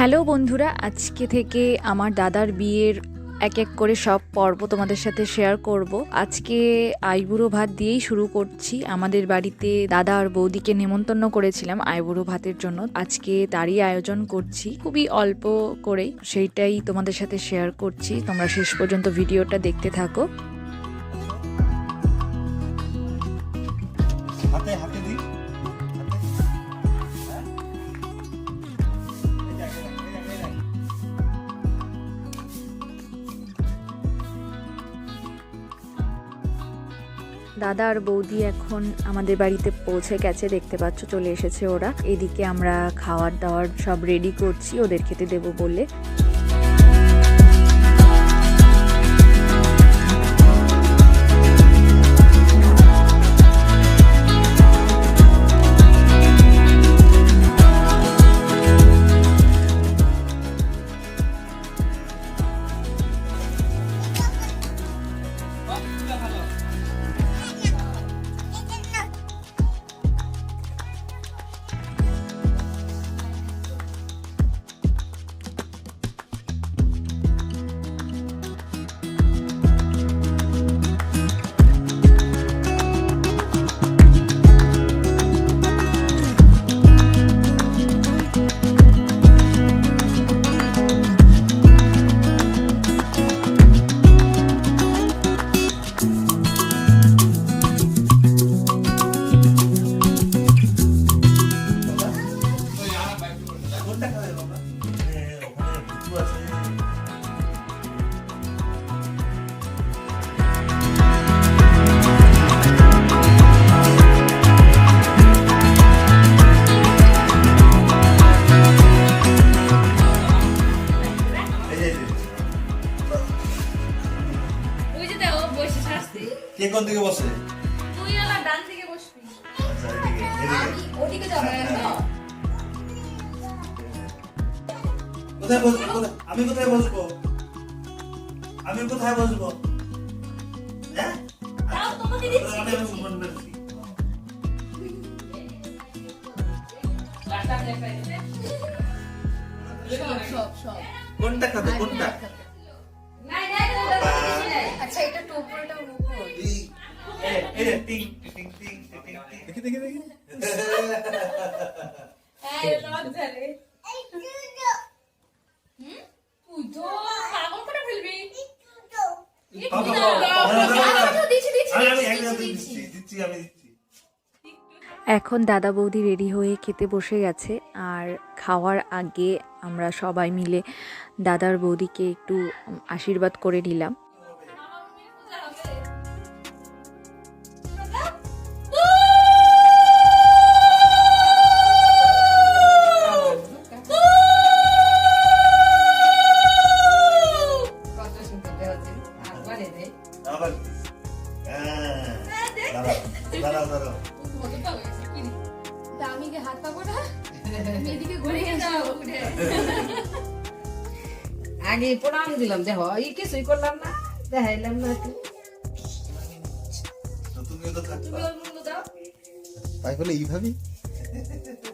Hello বন্ধুরা, আজকে থেকে আমার দাদার বিয়ের এক এক করে সব পর্ব তোমাদের সাথে শেয়ার করব। আজকে আইবুড়ো ভাত দিয়েই শুরু করছি। আমাদের বাড়িতে দাদা আর বৌদিকে নেমন্তন্ন করেছিলাম আইবুড়ো ভাতের জন্য। আজকে তারই আয়োজন করছি, খুবই অল্প করে সেইটাই তোমাদের সাথে শেয়ার করছি। তোমরা শেষ পর্যন্ত ভিডিওটা দেখতে থাকো। দাদা আর বৌদি এখন আমাদের বাড়িতে পৌঁছে গেছে, দেখতে পাচ্ছ, চলে এসেছে ওরা। এদিকে আমরা খাওয়ার দাওয়ার সব রেডি করছি, ওদের খেতে দেবো বলে। কোন দিকে বসে। তুই আমার ডান দিকে বসবি। আচ্ছা এদিকে এদিকে। আমি ওদিকে যাব না কোথায় বসবো আমি কোথায় বসবো? আমি কোথায় বসবো? হ্যাঁ? তাও তোমাকে দিচ্ছি। আমি কোনটা খাবে কোনটা? এই, যে, টিং টিং টিং টিং টিং দেখি দেখি দেখি হুম পাগল করে ফেলবি দিচ্ছি এখন দাদা বৌদি রেডি হয়ে খেতে বসে গেছে আর খাওয়ার আগে আমরা সবাই মিলে দাদার বৌদিকে একটু আশীর্বাদ করে নিলাম। দাঁড়াও দাঁড়াও। দাঁড়াও কত পাগল হয়েছে কি রে? তা আমি কি হাত পাবো না এদিকে ঘুরে। যাও আগে প্রণাম দিলাম দেখো এই কিছুই করলাম না দেখাইলাম না একটু। তুমি তুমিও তো থাকবা। তুমি ওর দাও। তাই বলে এইভাবেই?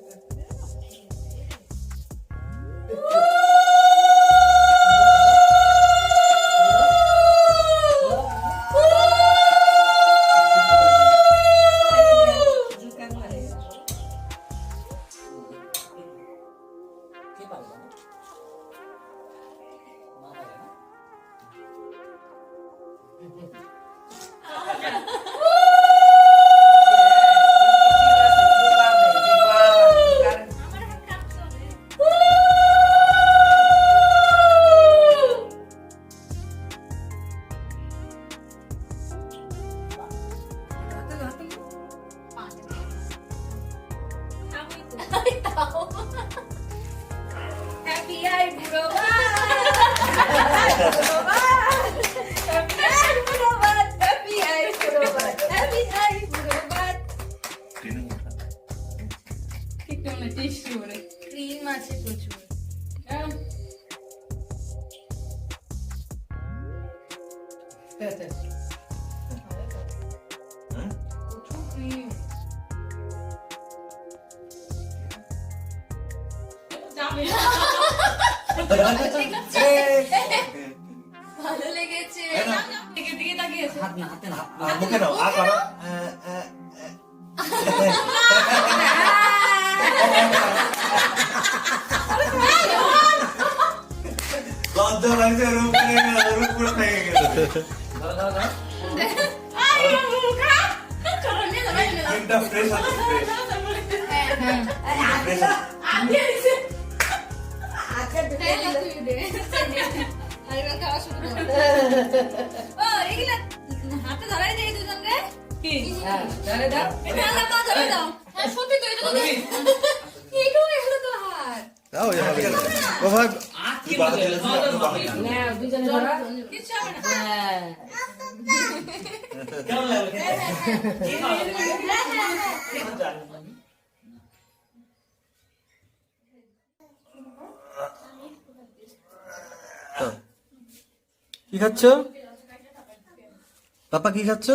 Wow! Happy eye, bro! Wow! ভালো লেগেছে এই নাও। দিকে দিকে তাকিয়েছে হাত না হাতে না হাত না মুখে নাও আ করো আ, আ, লজ্জা লাগছে রূপ করে গেল রূপ পুরো ভেঙে গেল আই মুখা চলো নিয়ে যাবে নিয়ে যাবে তিনটা ফ্রেশ আছে ফ্রেশ ফ্রেশ আছে আগে দিছে আজকে ঢুকে হ্যাঁ দিলে। তুই দে হাতে ধরাই দেই দুজন রে কি হ্যাঁ, ধরে দাও। ধরে দাও সত্যি তো এটা তো এগুলো তো হাত দাও এভাবে ওভাবে তুই বাধা দিলে তুই আপনি বাধা দিলে। নাও, দুজনে ধরো। কিচ্ছু হবে না হ্যাঁ। কি খাচ্ছ? পাপা কি খাচ্ছ?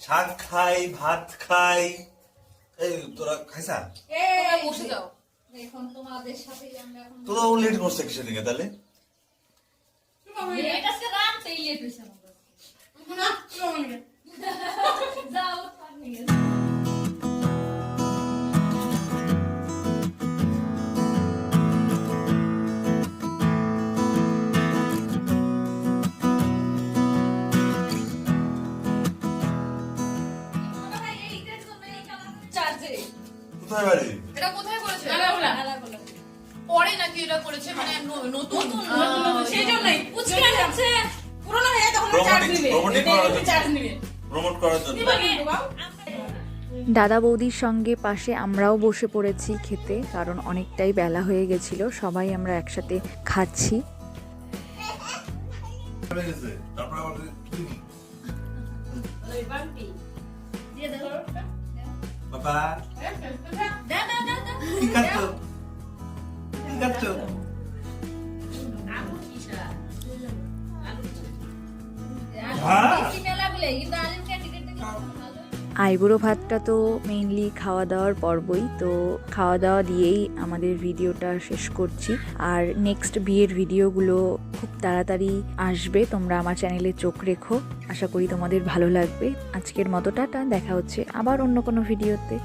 শাক খাই ভাত খাই। এই তোরা খাইছা? বসে যাও। এখন তোমাদের সাথে আমরা এখন তোরা ও লেট করছে কিসের দিকে তাহলে? যাও। কোথায় বাড়ি? এটা কোথায় করেছে? পরে নাকি এটা করেছে? মানে নতুন? সেই জন্যই পুচকে আছে পুরোনো হয়ে তখন চার্জ নিবে। চার্জ নিবে। প্রমোট করার জন্য। দাদা বৌদির সঙ্গে পাশে আমরাও বসে পড়েছি খেতে কারণ অনেকটাই বেলা হয়ে গেছিল। সবাই আমরা একসাথে খাচ্ছি। বাবা। দা দা দা দা কি খাচ্ছ কি খাচ্ছ হ্যাঁ? আইবুড়ো ভাতটা তো মেইনলি খাওয়া দাওয়ার পর্বই তো খাওয়া দাওয়া দিয়েই আমাদের ভিডিওটা শেষ করছি। আর নেক্সট বিয়ের ভিডিওগুলো খুব তাড়াতাড়ি আসবে তোমরা আমার চ্যানেলে চোখ রেখো। আশা করি তোমাদের ভালো লাগবে। আজকের মতো টাটা দেখা হচ্ছে আবার অন্য কোনো ভিডিওতে।